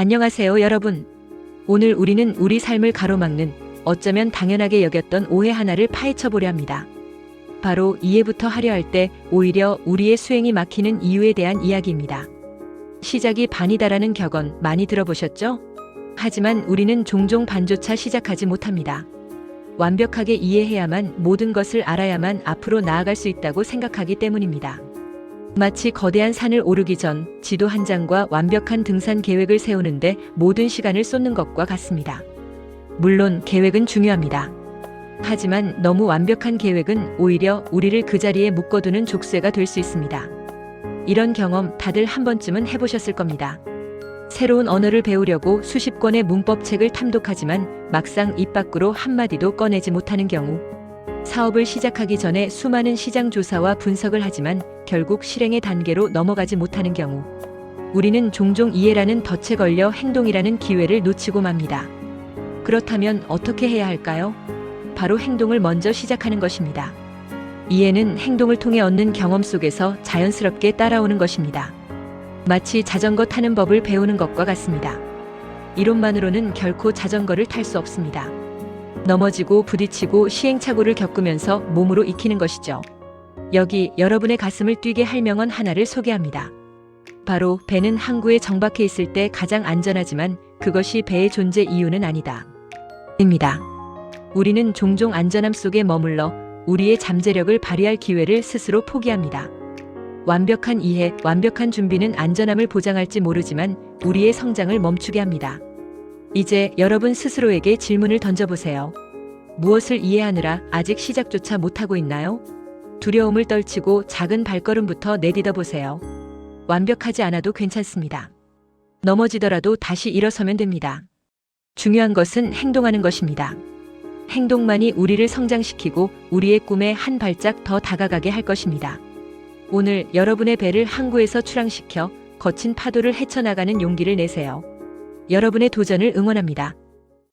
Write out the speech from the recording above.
안녕하세요, 여러분. 오늘 우리는 우리 삶을 가로막는 어쩌면 당연하게 여겼던 오해 하나를 파헤쳐 보려 합니다. 바로 이해부터 하려 할 때 오히려 우리의 수행이 막히는 이유에 대한 이야기입니다. 시작이 반이다라는 격언 많이 들어보셨죠? 하지만 우리는 종종 반조차 시작하지 못합니다. 완벽하게 이해해야만 모든 것을 알아야만 앞으로 나아갈 수 있다고 생각하기 때문입니다. 마치 거대한 산을 오르기 전 지도 한 장과 완벽한 등산 계획을 세우는데 모든 시간을 쏟는 것과 같습니다. 물론 계획은 중요합니다. 하지만 너무 완벽한 계획은 오히려 우리를 그 자리에 묶어두는 족쇄가 될 수 있습니다. 이런 경험 다들 한 번쯤은 해보셨을 겁니다. 새로운 언어를 배우려고 수십 권의 문법책을 탐독하지만 막상 입 밖으로 한마디도 꺼내지 못하는 경우, 사업을 시작하기 전에 수많은 시장 조사와 분석을 하지만 결국 실행의 단계로 넘어가지 못하는 경우, 우리는 종종 이해라는 덫에 걸려 행동이라는 기회를 놓치고 맙니다. 그렇다면 어떻게 해야 할까요? 바로 행동을 먼저 시작하는 것입니다. 이해는 행동을 통해 얻는 경험 속에서 자연스럽게 따라오는 것입니다. 마치 자전거 타는 법을 배우는 것과 같습니다. 이론만으로는 결코 자전거를 탈 수 없습니다. 넘어지고 부딪히고 시행착오를 겪으면서 몸으로 익히는 것이죠. 여기 여러분의 가슴을 뛰게 할 명언 하나를 소개합니다. 바로 배는 항구에 정박해 있을 때 가장 안전하지만 그것이 배의 존재 이유는 아니다. 입니다. 우리는 종종 안전함 속에 머물러 우리의 잠재력을 발휘할 기회를 스스로 포기합니다. 완벽한 이해, 완벽한 준비는 안전함을 보장할지 모르지만 우리의 성장을 멈추게 합니다. 이제 여러분 스스로에게 질문을 던져보세요. 무엇을 이해하느라 아직 시작조차 못하고 있나요? 두려움을 떨치고 작은 발걸음부터 내딛어 보세요. 완벽하지 않아도 괜찮습니다. 넘어지더라도 다시 일어서면 됩니다. 중요한 것은 행동하는 것입니다. 행동만이 우리를 성장시키고 우리의 꿈에 한 발짝 더 다가가게 할 것입니다. 오늘 여러분의 배를 항구에서 출항시켜 거친 파도를 헤쳐나가는 용기를 내세요. 여러분의 도전을 응원합니다.